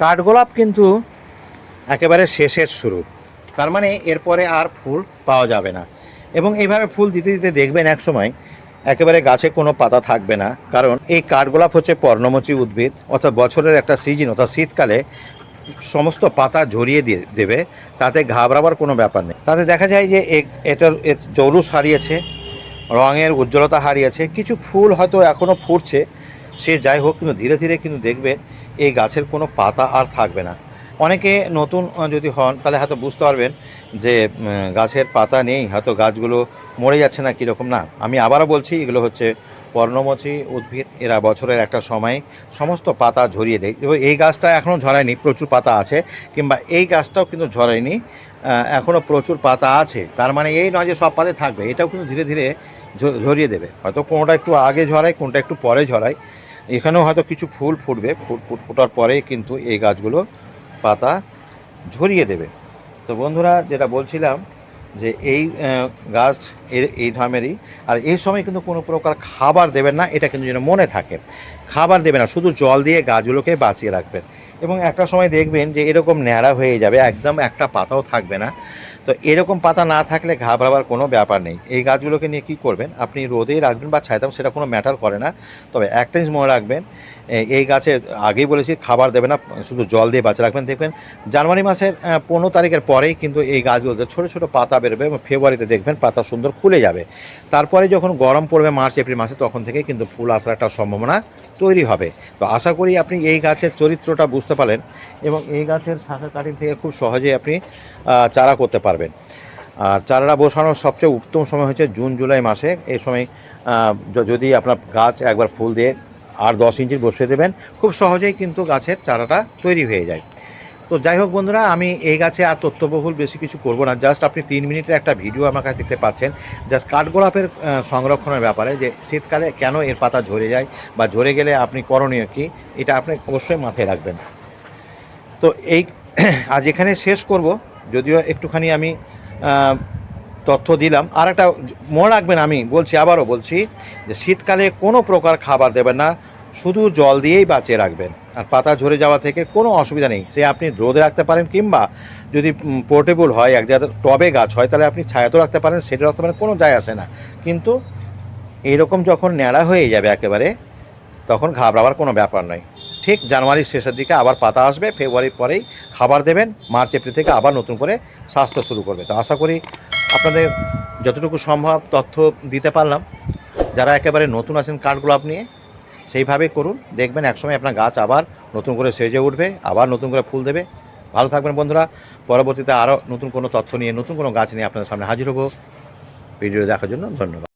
কাঠগোলাপ কিন্তু একেবারে শেষের শুরু। তার মানে এরপরে আর ফুল পাওয়া যাবে না। এবং এইভাবে ফুল দিতে দিতে দেখবেন এক সময় একেবারে গাছে কোনো পাতা থাকবে না। কারণ এই কাঠগোলাপ হচ্ছে পর্ণমোচী উদ্ভিদ অর্থাৎ বছরের একটা সিজন, অর্থাৎ শীতকালে সমস্ত পাতা ঝরিয়ে দিয়ে দেবে। তাতে ঘাবড়াবার কোনো ব্যাপার নেই। তাতে দেখা যায় যে এটার জৌলুস হারিয়েছে, রঙের উজ্জ্বলতা হারিয়েছে। কিছু ফুল হয়তো এখনও ফুটছে। সে যাই হোক, কিন্তু ধীরে ধীরে কিন্তু দেখবে এই গাছের কোনো পাতা আর থাকবে না। অনেকে নতুন যদি হন, তাহলে হয়তো বুঝতে পারবেন যে গাছের পাতা নেই, হয়তো গাছগুলো মরে যাচ্ছে না, কীরকম না। আমি আবারও বলছি, এগুলো হচ্ছে পর্ণমোচী উদ্ভিদ। এরা বছরের একটা সময় সমস্ত পাতা ঝরিয়ে দেয়। এবং এই গাছটা এখনও ঝরায়নি, প্রচুর পাতা আছে, কিংবা এই গাছটাও কিন্তু ঝরায়নি এখনও প্রচুর পাতা আছে। তার মানে এই নয় যে সব পাতে থাকবে, এটাও কিন্তু ধীরে ধীরে ঝরিয়ে দেবে। হয়তো কোনোটা একটু আগে ঝরায়, কোনটা একটু পরে ঝরায়। এখানেও হয়তো কিছু ফুল ফুটবে ফুল ফুট ফোটার পরেই কিন্তু এই গাছগুলো পাতা ঝরিয়ে দেবে। তো বন্ধুরা, যেটা বলছিলাম যে এই গাছ এর, এই ধর্মেরই আর এই সময় কিন্তু কোনো প্রকার খাবার দেবেন না, এটা কিন্তু যেন মনে থাকে। খাবার দেবেন না, শুধু জল দিয়ে গাছগুলোকে বাঁচিয়ে রাখবেন। এবং একটা সময় দেখবেন যে এরকম ন্যাড়া হয়ে যাবে, একদম একটা পাতাও থাকবে না। তো এরকম পাতা না থাকলে ঘাবড়াবার কোনো ব্যাপার নেই। এই গাছগুলোকে নিয়ে কী করবেন? আপনি রোদেই রাখবেন বা ছায়তাম সেটা কোনো ম্যাটার করে না। তবে একটা জিনিস মনে রাখবেন এই গাছে আগেই বলেছি, খাবার দেবে না, শুধু জল দিয়ে বাঁচিয়ে রাখবেন। দেখবেন জানুয়ারি মাসের পনেরো তারিখের পরেই কিন্তু এই গাছগুলোতে ছোটো ছোটো পাতা বেরোবে এবং ফেব্রুয়ারিতে দেখবেন পাতা সুন্দর খুলে যাবে। তারপরে যখন গরম পড়বে মার্চ, এপ্রিল মাসে, তখন থেকে কিন্তু ফুল আসার একটা সম্ভাবনা তৈরি হবে। তো আশা করি আপনি এই গাছের চরিত্রটা বুঝতে পারলেন এবং এই গাছের শাখা কাটিং থেকে খুব সহজেই আপনি চারা করতে পারবেন। আর চারাটা বসানোর সবচেয়ে উত্তম সময় হচ্ছে জুন, জুলাই মাসে। এই সময় যদি আপনার গাছ একবার ফুল দিয়ে আর দশ ইঞ্চির বসিয়ে দেবেন। খুব সহজেই কিন্তু গাছের চারাটা তৈরি হয়ে যায়। তো যাই হোক বন্ধুরা, আমি এই গাছে আর তথ্যবহুল বেশি কিছু করব না। জাস্ট আপনি তিন মিনিটের একটা ভিডিও আমার কাছে দেখতে পাচ্ছেন। জাস্ট কাঠগোলাপের সংরক্ষণের ব্যাপারে যে শীতকালে কেন এর পাতা ঝরে যায় বা ঝরে গেলে আপনি করণীয় কী, এটা আপনি অবশ্যই মাথায় রাখবেন। তো এই, আজ এখানে শেষ করব। যদিও একটুখানি আমি তথ্য দিলাম। আর একটা মনে রাখবেন আমি, বলছি, আবারও বলছি যে শীতকালে কোনো প্রকার খাবার দেবেন না, শুধু জল দিয়েই বাঁচিয়ে রাখবেন। আর পাতা ঝরে যাওয়া থেকে কোনো অসুবিধা নেই। সে আপনি রোদে রাখতে পারেন কিংবা যদি পোর্টেবল হয়, এক জায়গায় টবে গাছ হয়, তাহলে আপনি ছায়াতেও রাখতে পারেন সেটা রাখতে পারেন কোনো যায় আসে না। কিন্তু এইরকম যখন ন্যাড়া হয়ে যাবে একেবারে, তখন ঘাবড়াবার কোনো ব্যাপার নয়। ঠিক জানুয়ারির শেষের দিকে আবার পাতা আসবে, ফেব্রুয়ারির পরেই খাবার দেবেন, মার্চ, এপ্রিল থেকে আবার নতুন করে স্বাস্থ্য শুরু করবে। তো আশা করি আপনাদের যতটুকু সম্ভব তথ্য দিতে পারলাম। যারা একেবারে নতুন আছেন কাঠগোলাপ নিয়ে, সেইভাবে করুন। দেখবেন একসময় আপনার গাছ আবার নতুন করে সেজে উঠবে, আবার নতুন করে ফুল দেবে। ভালো থাকবেন বন্ধুরা। পরবর্তীতে আরও নতুন কোনো তথ্য নিয়ে, নতুন কোনো গাছ নিয়ে আপনাদের সামনে হাজির হব। ভিডিও দেখার জন্য ধন্যবাদ।